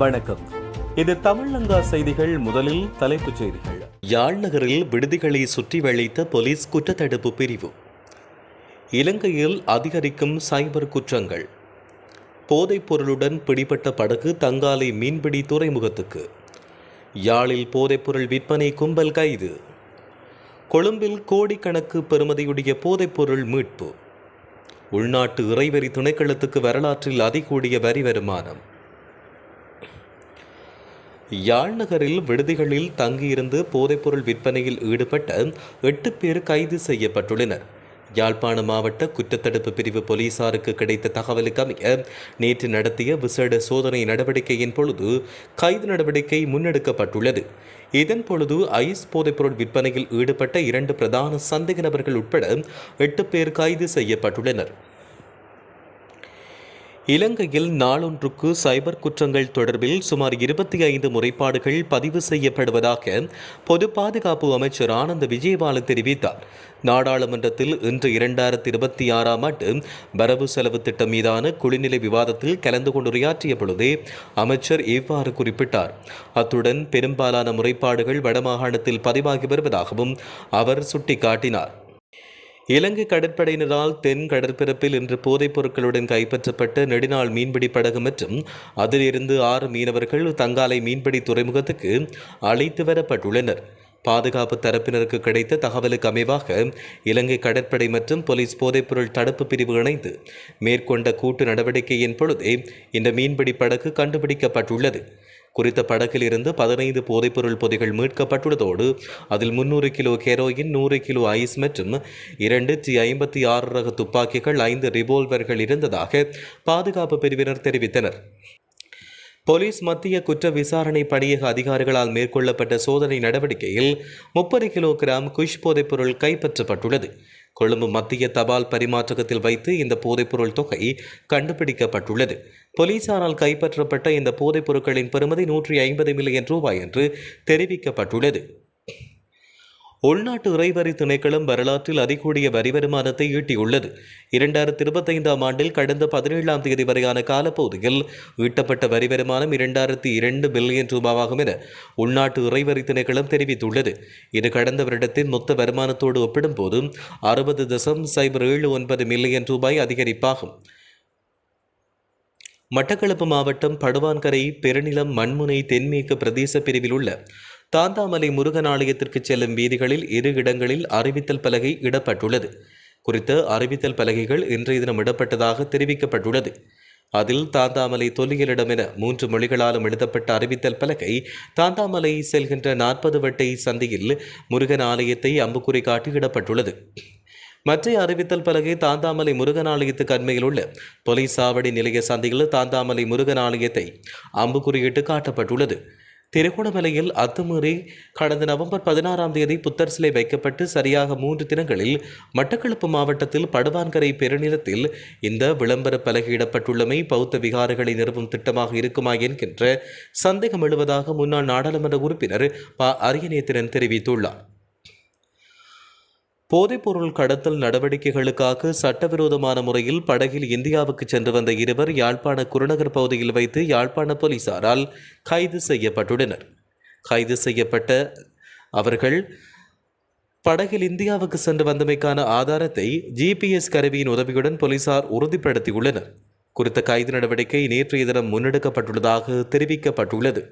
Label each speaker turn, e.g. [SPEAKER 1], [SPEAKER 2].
[SPEAKER 1] வணக்கம். இது தமிழங்கா செய்திகள் முதலில் தலைப்புச் செய்திகள். யாழ் நகரில் விடுதிகளை சுற்றி வளைத்த போலீஸ் குற்றத்தடுப்பு பிரிவு. இலங்கையில் அதிகரிக்கும் சைபர் குற்றங்கள். போதைப் பொருளுடன் பிடிபட்ட படகு தங்காலை மீன்பிடி துறைமுகத்துக்கு. யாழில் போதைப்பொருள் விற்பனை கும்பல் கைது. கொழும்பில் கோடிக்கணக்கு பெறுமதியுடைய போதைப்பொருள் மீட்பு. உள்நாட்டு இறைவரி துணைக்களத்துக்கு வரலாற்றில் அதிகூடிய வரி வருமானம். யாழ்நகரில் விடுதிகளில் தங்கியிருந்து போதைப்பொருள் விற்பனையில் ஈடுபட்ட எட்டு பேர் கைது செய்யப்பட்டுள்ளனர். யாழ்ப்பாண மாவட்ட குற்றத்தடுப்பு பிரிவு போலீசாருக்கு கிடைத்த தகவலுக்கு அமைய நேற்று நடத்திய விசேட சோதனை நடவடிக்கையின் பொழுது கைது நடவடிக்கை முன்னெடுக்கப்பட்டுள்ளது. இதன் பொழுது ஐஸ் போதைப்பொருள் விற்பனையில் ஈடுபட்ட இரண்டு பிரதான சந்தேக நபர்கள் உட்பட எட்டு பேர் கைது செய்யப்பட்டுள்ளனர். இலங்கையில் நாளொன்றுக்கு சைபர் குற்றங்கள் தொடர்பில் சுமார் இருபத்தி ஐந்து முறைப்பாடுகள் பதிவு செய்யப்படுவதாக பொது பாதுகாப்பு அமைச்சர் ஆனந்த விஜயபாலன் தெரிவித்தார். நாடாளுமன்றத்தில் இன்று இரண்டாயிரத்தி இருபத்தி ஆறாம் ஆண்டு வரவு செலவு திட்டம் மீதான குளிநிலை விவாதத்தில் கலந்து கொண்டுரையாற்றிய பொழுதே அமைச்சர் இவ்வாறு குறிப்பிட்டார். அத்துடன் பெரும்பாலான முறைப்பாடுகள் வடமாகாணத்தில் பதிவாகி வருவதாகவும் அவர் சுட்டிக்காட்டினார். இலங்கை கடற்படையினரால் தென் கடற்பரப்பில் இன்று போதைப் பொருட்களுடன் கைப்பற்றப்பட்ட நெடுநாள் மீன்பிடி படகு மற்றும் அதிலிருந்து ஆறு மீனவர்கள் தங்காலை மீன்பிடி துறைமுகத்துக்கு அழைத்து வரப்பட்டுள்ளனர். பாதுகாப்பு தரப்பினருக்கு கிடைத்த தகவலுக்கு அமைவாக இலங்கை கடற்படை மற்றும் போலீஸ் போதைப்பொருள் தடுப்பு பிரிவு இணைந்து மேற்கொண்ட கூட்டு நடவடிக்கையின் பொழுதே இந்த மீன்பிடி படகு கண்டுபிடிக்கப்பட்டுள்ளது. குறித்த படகில் இருந்து பதினைந்து போதைப்பொருள் பொதிகள் மீட்கப்பட்டுள்ளதோடு அதில் முன்னூறு கிலோ கெரோயின் நூறு கிலோ ஐஸ் மற்றும் இரண்டு டி ஐம்பத்தி ஆறு ரக துப்பாக்கிகள் ஐந்து ரிவால்வர்கள் இருந்ததாக பாதுகாப்பு பிரிவினர் தெரிவித்தனர். போலீஸ் மத்திய குற்ற விசாரணை பணியக அதிகாரிகளால் மேற்கொள்ளப்பட்ட சோதனை நடவடிக்கையில் முப்பது கிலோ கிராம் குஷ் போதைப்பொருள் கைப்பற்றப்பட்டுள்ளது. கொழும்பு மத்திய தபால் பரிமாற்றகத்தில் வைத்து இந்த போதைப்பொருள் தொகை கண்டுபிடிக்கப்பட்டுள்ளது. போலீசாரால் கைப்பற்றப்பட்ட இந்த போதைப் பொருட்களின் பெறுமதி நூற்றி ஐம்பது மில்லியன் ரூபாய் என்று தெரிவிக்கப்பட்டுள்ளது. உள்நாட்டு இறைவரி திணைக்களம் வரலாற்றில் அதிகூடிய வரி வருமானத்தை ஈட்டியுள்ளது. இரண்டாயிரத்தி இருபத்தைந்தாம் ஆண்டில் கடந்த பதினேழாம் தேதி வரையான காலப்பகுதியில் ஈட்டப்பட்ட வரி வருமானம் இரண்டாயிரத்தி இரண்டு பில்லியன் ரூபாவாகும் என உள்நாட்டு இறைவரி திணைக்களம் தெரிவித்துள்ளது. இது கடந்த வருடத்தின் மொத்த வருமானத்தோடு ஒப்பிடும்போது அறுபது தசம் சைபர் ஏழு ஒன்பது மில்லியன் ரூபாய் அதிகரிப்பாகும். மட்டக்களப்பு மாவட்டம் படுவான்கரை பெருநிலம் மண்முனை தென்மேற்கு பிரதேச பிரிவில் உள்ள தாந்தாமலை முருகன் ஆலயத்திற்கு செல்லும் வீதிகளில் இரு இடங்களில் அறிவித்தல் பலகை இடப்பட்டுள்ளது. குறித்த அறிவித்தல் பலகைகள் இன்றைய தினம் இடப்பட்டதாக தெரிவிக்கப்பட்டுள்ளது. அதில் தாந்தாமலை தொல்லியலிடம் என மூன்று மொழிகளாலும் எழுதப்பட்ட அறிவித்தல் பலகை தாந்தாமலை செல்கின்ற நாற்பது வட்டை சந்தையில் முருகன் ஆலயத்தை அம்புக்குறி காட்டி இடப்பட்டுள்ளது. மற்றைய அறிவித்தல் பலகை தாந்தாமலை முருகன் ஆலயத்துக்கு அண்மையில் உள்ள போலீஸ் சாவடி நிலைய சந்தையில் தாந்தாமலை முருகன் ஆலயத்தை அம்புக்குறியிட்டு காட்டப்பட்டுள்ளது. திருகோணமலையில் அத்துமீறி கடந்த நவம்பர் பதினாறாம் தேதி புத்தர் சிலை வைக்கப்பட்டு சரியாக மூன்று தினங்களில் மட்டக்களப்பு மாவட்டத்தில் படுவான்கரை பெருநிலத்தில் இந்த விளம்பர பலகையிடப்பட்டுள்ளமை பௌத்த விகாரங்களை நிறுவும் திட்டமாக இருக்குமா என்கின்ற சந்தேகம் எழுவதாக முன்னாள் நாடாளுமன்ற உறுப்பினர் ப அரியநேத்திரன் தெரிவித்துள்ளார். போதைப்பொருள் கடத்தல் நடவடிக்கைகளுக்காக சட்டவிரோதமான முறையில் படகில் இந்தியாவுக்கு சென்று வந்த இருவர் யாழ்ப்பாண குருநகர் பகுதியில் வைத்து யாழ்ப்பாண போலீசாரால் கைது செய்யப்பட்டுள்ளனர். கைது செய்யப்பட்ட அவர்கள் படகில் இந்தியாவுக்கு சென்று வந்தமைக்கான ஆதாரத்தை ஜிபிஎஸ் கருவியின் உதவியுடன் போலீசார் உறுதிப்படுத்தியுள்ளனர். குறித்த கைது நடவடிக்கை நேற்றைய தினம் முன்னெடுக்கப்பட்டுள்ளதாக தெரிவிக்கப்பட்டுள்ளது.